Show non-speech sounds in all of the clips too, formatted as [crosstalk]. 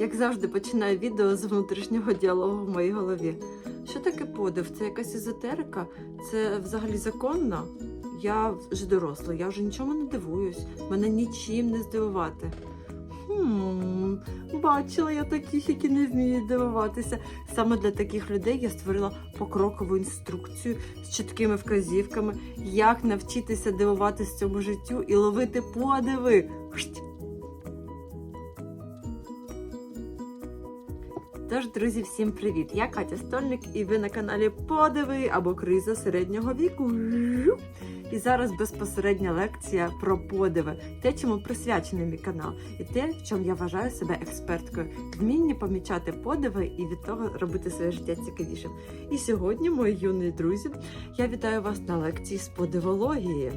Як завжди, починаю відео з внутрішнього діалогу в моїй голові. Що таке подив? Це якась езотерика? Це взагалі законно? Я вже доросла, я вже нічому не дивуюсь, мене нічим не здивувати. Хм, бачила я таких, які не вміють дивуватися. Саме для таких людей я створила покрокову інструкцію з чіткими вказівками, як навчитися дивуватись цьому життю і ловити подиви. Тож, друзі, всім привіт! Я Катя Стольник, і ви на каналі Подиви або Криза середнього віку. І зараз безпосередня лекція про подиви, те, чому присвячений мій канал, і те, в чому я вважаю себе експерткою, вміння помічати подиви і від того робити своє життя цікавішим. І сьогодні, мої юні друзі, я вітаю вас на лекції з подивології.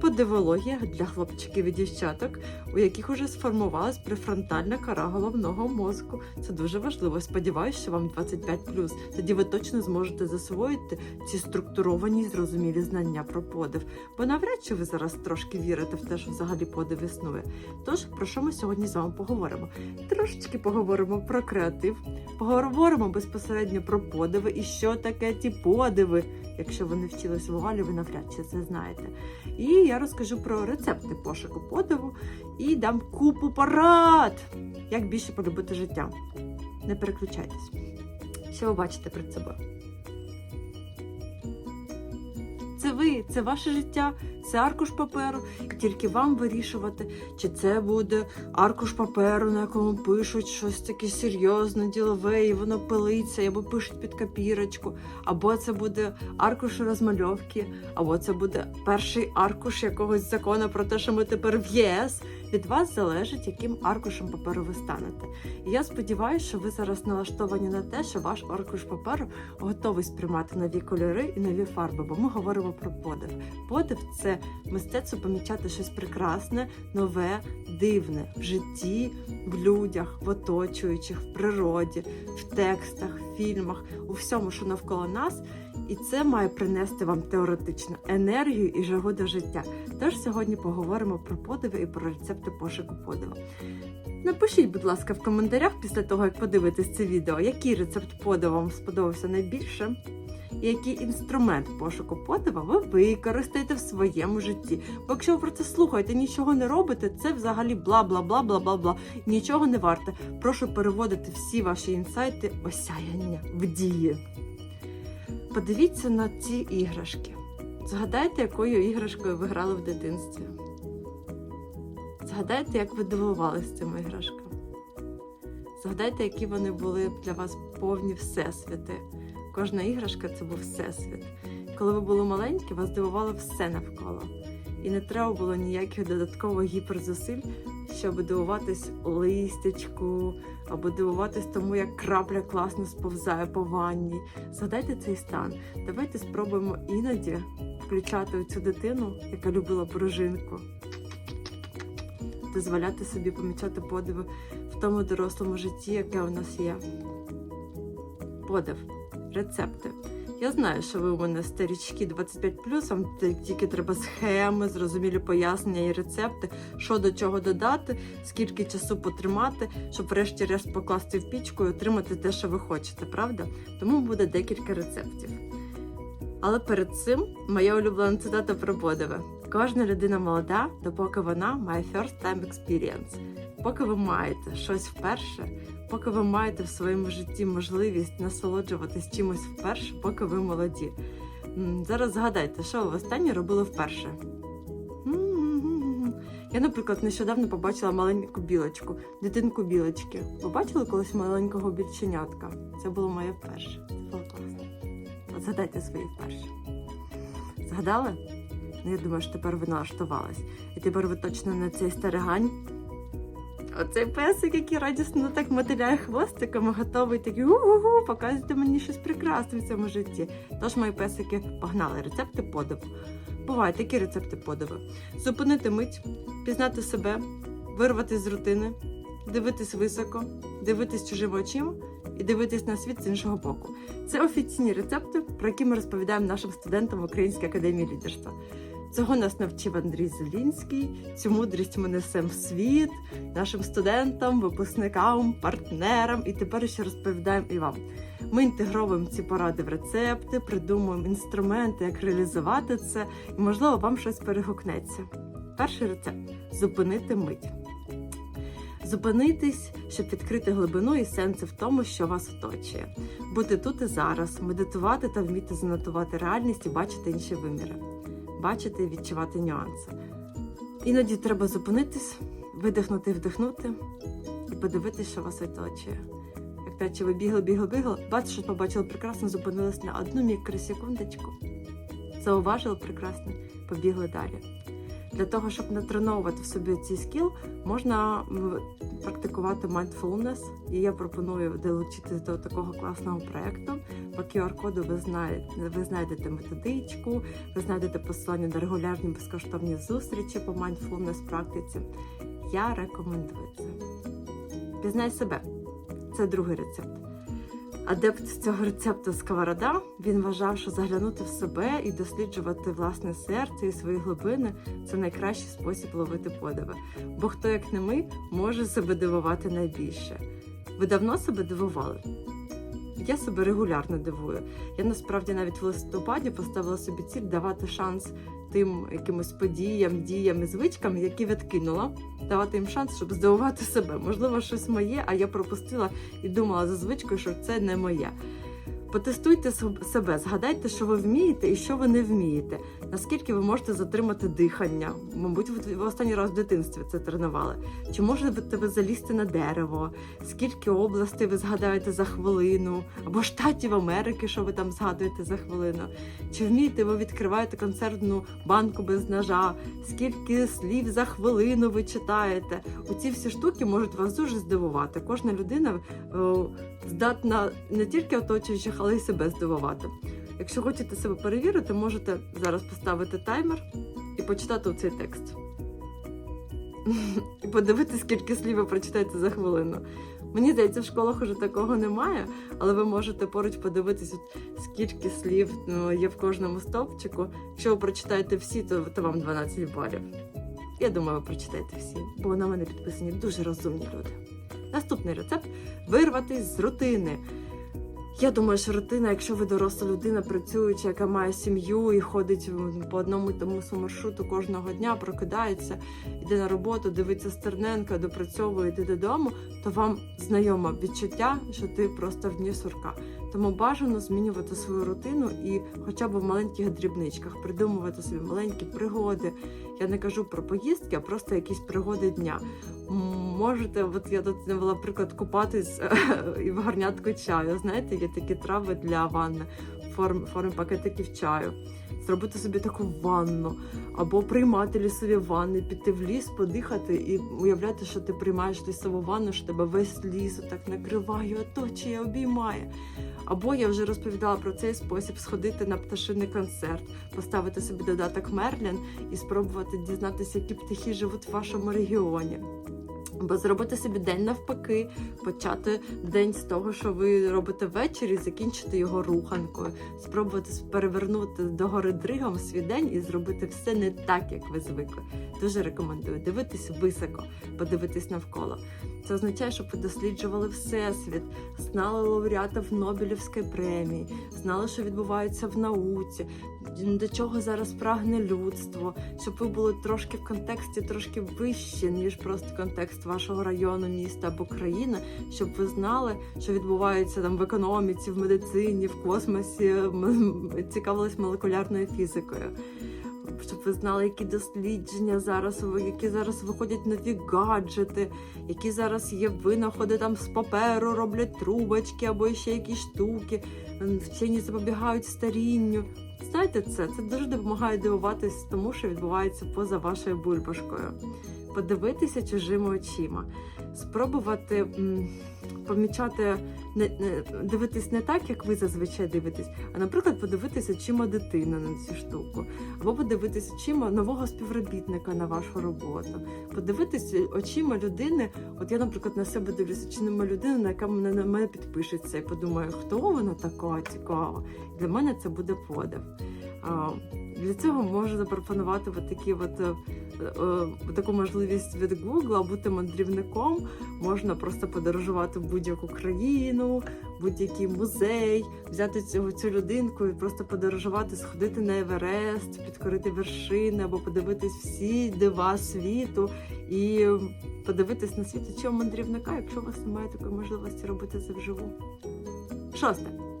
Подивологія для хлопчиків і дівчаток, у яких уже сформувалась префронтальна кора головного мозку. Це дуже важливо. Сподіваюся, що вам 25+. Тоді ви точно зможете засвоїти ці структуровані і зрозумілі знання про подив. Бо навряд чи ви зараз трошки вірите в те, що взагалі подив існує. Тож про що ми сьогодні з вами поговоримо? Трошечки поговоримо про креатив, поговоримо безпосередньо про подиви і що таке ті подиви. Якщо ви не вчились в Галі, ви навряд чи це знаєте. І я розкажу про рецепти пошуку подиву і дам купу порад, як більше полюбити життя. Не переключайтесь. Що ви бачите перед собою? Це ви, це ваше життя, це аркуш паперу, і тільки вам вирішувати, чи це буде аркуш паперу, на якому пишуть щось таке серйозне, ділове, і воно пилиться, або пишуть під копірочку, або це буде аркуш розмальовки, або це буде перший аркуш якогось закону про те, що ми тепер в ЄС. Від вас залежить, яким аркушем паперу ви станете. І я сподіваюся, що ви зараз налаштовані на те, що ваш аркуш паперу готовий сприймати нові кольори і нові фарби, бо ми говоримо про подив. Подив це мистецтво помічати щось прекрасне, нове, дивне в житті, в людях, в оточуючих, в природі, в текстах, в фільмах, у всьому, що навколо нас. І це має принести вам теоретично енергію і жагу до життя. Тож сьогодні поговоримо про подиви і про рецепти пошуку подива. Напишіть, будь ласка, в коментарях після того, як подивитесь це відео, який рецепт подива вам сподобався найбільше, і який інструмент пошуку подива ви використаєте в своєму житті. Бо якщо ви про це слухаєте, нічого не робите, це взагалі бла бла бла бла бла бла. Нічого не варте. Прошу переводити всі ваші інсайти осяяння в дії. Подивіться на ці іграшки. Згадайте, якою іграшкою ви грали в дитинстві. Згадайте, як ви дивувалися цими іграшками. Згадайте, які вони були для вас повні всесвіти. Кожна іграшка це був всесвіт. Коли ви були маленькі, вас дивувало все навколо. І не треба було ніяких додаткових гіперзусиль, щоб дивуватись листячку, або дивуватись тому, як крапля класно сповзає по ванні. Згадайте цей стан. Давайте спробуємо іноді включати цю дитину, яка любила пружинку, дозволяти собі помічати подиви в тому дорослому житті, яке у нас є. Подив, рецепти. Я знаю, що ви у мене старічки 25+, вам тільки треба схеми, зрозумілі пояснення і рецепти, що до чого додати, скільки часу потримати, щоб врешті-решт покласти в пічку і отримати те, що ви хочете, правда? Тому буде декілька рецептів. Але перед цим моя улюблена цитата про подиви. Кожна людина молода, допоки вона має first time experience. Поки ви маєте щось вперше, поки ви маєте в своєму житті можливість насолоджуватись чимось вперше, поки ви молоді. Зараз згадайте, що ви останнє робили вперше. Я, наприклад, нещодавно побачила маленьку білочку, дитинку білочки. Ви бачили колись маленького більченятка? Це було моє вперше. Це було класно. Згадайте свої вперше. Згадали? Ну, я думаю, що тепер ви налаштувались. І тепер ви точно на цей старигань. Оцей песик, який радісно так мотиляє хвостиками, готовий такий у-гу-гу, показуйте мені щось прекрасне в цьому житті. Тож мої песики погнали рецепти подиву. Бувають такі рецепти подиву. Зупинити мить, пізнати себе, вирватися з рутини, дивитись високо, дивитись чужими очима і дивитись на світ з іншого боку. Це офіційні рецепти, про які ми розповідаємо нашим студентам в Українській академії лідерства. Цього нас навчив Андрій Зелінський. Цю мудрість ми несемо в світ, нашим студентам, випускникам, партнерам і тепер ще розповідаємо і вам. Ми інтегровуємо ці поради в рецепти, придумуємо інструменти, як реалізувати це, і можливо вам щось перегукнеться. Перший рецепт зупинити мить. Зупинитись, щоб відкрити глибину і сенси в тому, що вас оточує. Бути тут і зараз, медитувати та вміти занотувати реальність і бачити інші виміри, бачити відчувати нюанси. Іноді треба зупинитись, видихнути вдихнути і подивитися, що вас оточує. Як те, чи ви бігли, бігли, бігли, бачите, що побачили прекрасно, зупинились на одну мікросекундочку, зауважили прекрасно, побігли далі. Для того, щоб натренувати в собі цей скіл, можна практикувати mindfulness. І я пропоную долучитися до такого класного проєкту. По QR-коду ви знаєте, ви знайдете методичку, ви знайдете посилання на регулярні безкоштовні зустрічі по mindfulness практиці. Я рекомендую це. Пізнай себе. Це другий рецепт. Адепт цього рецепту сковорода він вважав, що заглянути в себе і досліджувати власне серце і свої глибини це найкращий спосіб ловити подиви. Бо хто, як не ми, може себе дивувати найбільше. Ви давно себе дивували? Я себе регулярно дивую. Я насправді навіть в листопаді поставила собі ціль давати шанс тим якимось подіям, діям і звичкам, які відкинула, давати їм шанс, щоб здивувати себе. Можливо, щось моє, а я пропустила і думала за звичкою, що це не моє. Потестуйте себе, згадайте, що ви вмієте і що ви не вмієте. Наскільки ви можете затримати дихання? Мабуть, ви останній раз в дитинстві це тренували. Чи можете ви залізти на дерево? Скільки областей ви згадаєте за хвилину? Або штатів Америки, що ви там згадуєте за хвилину? Чи вмієте ви відкриваєте консервну банку без ножа? Скільки слів за хвилину ви читаєте? Оці всі штуки можуть вас дуже здивувати. Кожна людина е, здатна не тільки оточуючих, але й себе здивувати. Якщо хочете себе перевірити, можете зараз поставити таймер і почитати цей текст. [laughs] І подивитися, скільки слів ви прочитаєте за хвилину. Мені здається, в школах уже такого немає, але ви можете поруч подивитися, скільки слів ну, є в кожному стовпчику. Якщо ви прочитаєте всі, то, то вам 12 балів. Я думаю, ви прочитаєте всі, бо на мене підписані дуже розумні люди. Наступний рецепт вирватись з рутини. Я думаю, що рутина, якщо ви доросла людина, працююча, яка має сім'ю і ходить по одному тому маршруту кожного дня, прокидається, йде на роботу, дивиться стерненка, допрацьовує, йде додому, то вам знайоме відчуття, що ти просто в дні сурка. Тому бажано змінювати свою рутину і хоча б в маленьких дрібничках придумувати собі маленькі пригоди. Я не кажу про поїздки, а просто якісь пригоди дня. Можете, от я тут навела приклад купатись [laughs] і в гарнятку чаю. Знаєте, є такі трави для ванни, форм, форм пакетиків чаю. Зробити собі таку ванну, або приймати лісові ванни, піти в ліс, подихати і уявляти, що ти приймаєш лісову ванну, що тебе весь ліс так накриває, оточує, обіймає. Або я вже розповідала про цей спосіб сходити на пташиний концерт, поставити собі додаток Мерлін і спробувати дізнатися, які птахи живуть в вашому регіоні. Або зробити собі день навпаки, почати день з того, що ви робите ввечері, закінчити його руханкою, спробувати перевернути догори дригом свій день і зробити все не так, як ви звикли. Дуже рекомендую дивитись високо, подивитись навколо. Це означає, щоб ви досліджували всесвіт, знали лауреатів Нобелівської премії, знали, що відбувається в науці, до чого зараз прагне людство, щоб ви були трошки в контексті, трошки вище, ніж просто контекст вашого району, міста або країни, щоб ви знали, що відбувається там в економіці, в медицині, в космосі, м- цікавились молекулярною фізикою. Щоб ви знали, які дослідження зараз, які зараз виходять нові гаджети, які зараз є винаходи там з паперу, роблять трубочки або ще якісь штуки, вчені запобігають старінню. Знаєте це? Це дуже допомагає дивуватись тому, що відбувається поза вашою бульбашкою. Подивитися чужими очима, спробувати м, помічати, не, не дивитись не так, як ви зазвичай дивитесь, а наприклад, подивитися очима дитини на цю штуку, або подивитися очима нового співробітника на вашу роботу, подивитися очима людини. От я, наприклад, на себе дивлюся очима людини, на яка мене на мене підпишеться, і подумаю, хто вона така цікава. Для мене це буде подив. Для цього можу запропонувати от такі от, е, таку можливість від Google бути мандрівником. Можна просто подорожувати в будь-яку країну, будь-який музей, взяти цю, цю людинку і просто подорожувати, сходити на Еверест, підкорити вершини або подивитись всі дива світу і подивитись на світ очима мандрівника, якщо у вас немає такої можливості робити це вживу. Шосте.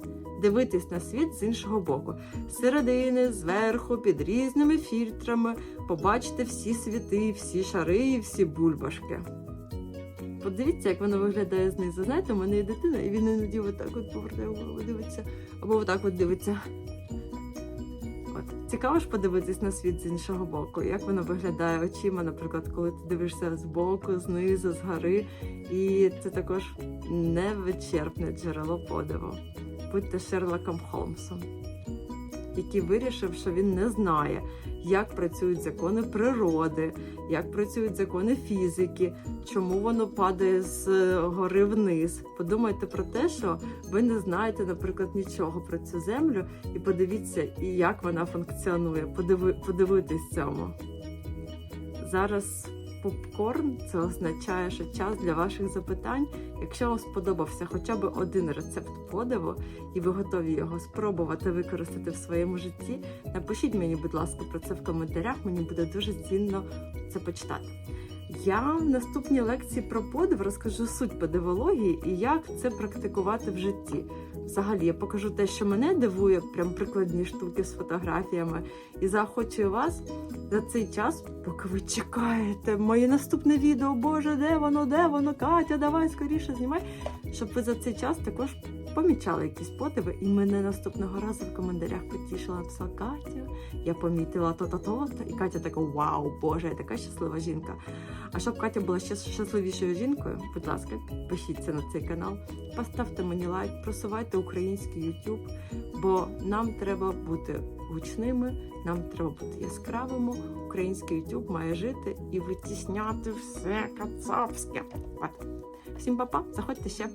Дивитись на світ з іншого боку, з середини, зверху, під різними фільтрами, побачити всі світи, всі шари і всі бульбашки. Подивіться, як воно виглядає знизу. Знаєте, у мене є дитина, і він іноді отак от повертає голову, дивиться, або отак от дивиться. От. Цікаво ж подивитись на світ з іншого боку, як воно виглядає очима, наприклад, коли ти дивишся з боку, знизу, згори. І це також невичерпне джерело подиву. Будьте Шерлоком Холмсом, який вирішив, що він не знає, як працюють закони природи, як працюють закони фізики, чому воно падає з гори вниз. Подумайте про те, що ви не знаєте, наприклад, нічого про цю землю, і подивіться, як вона функціонує. Подиви, подивитись цьому. Зараз попкорн це означає, що час для ваших запитань. Якщо вам сподобався хоча б один рецепт подиву, і ви готові його спробувати використати в своєму житті, напишіть мені, будь ласка, про це в коментарях. Мені буде дуже цінно це почитати. Я в наступній лекції про подив розкажу суть подивології і як це практикувати в житті. Взагалі, я покажу те, що мене дивує, прям прикладні штуки з фотографіями, і заохочую вас за цей час, поки ви чекаєте моє наступне відео. Боже, де воно, де воно? Катя, давай скоріше знімай. Щоб ви за цей час також помічали якісь подиви, і мене наступного разу в коментарях потішила написала Катя. Я помітила то-то, то-то. І Катя така: Вау, Боже, я така щаслива жінка. А щоб Катя була ще щасливішою жінкою, будь ласка, підпишіться на цей канал, поставте мені лайк, просувайте український YouTube, бо нам треба бути гучними, нам треба бути яскравими. Український YouTube має жити і витісняти все кацапське. Всім па-па, заходьте ще.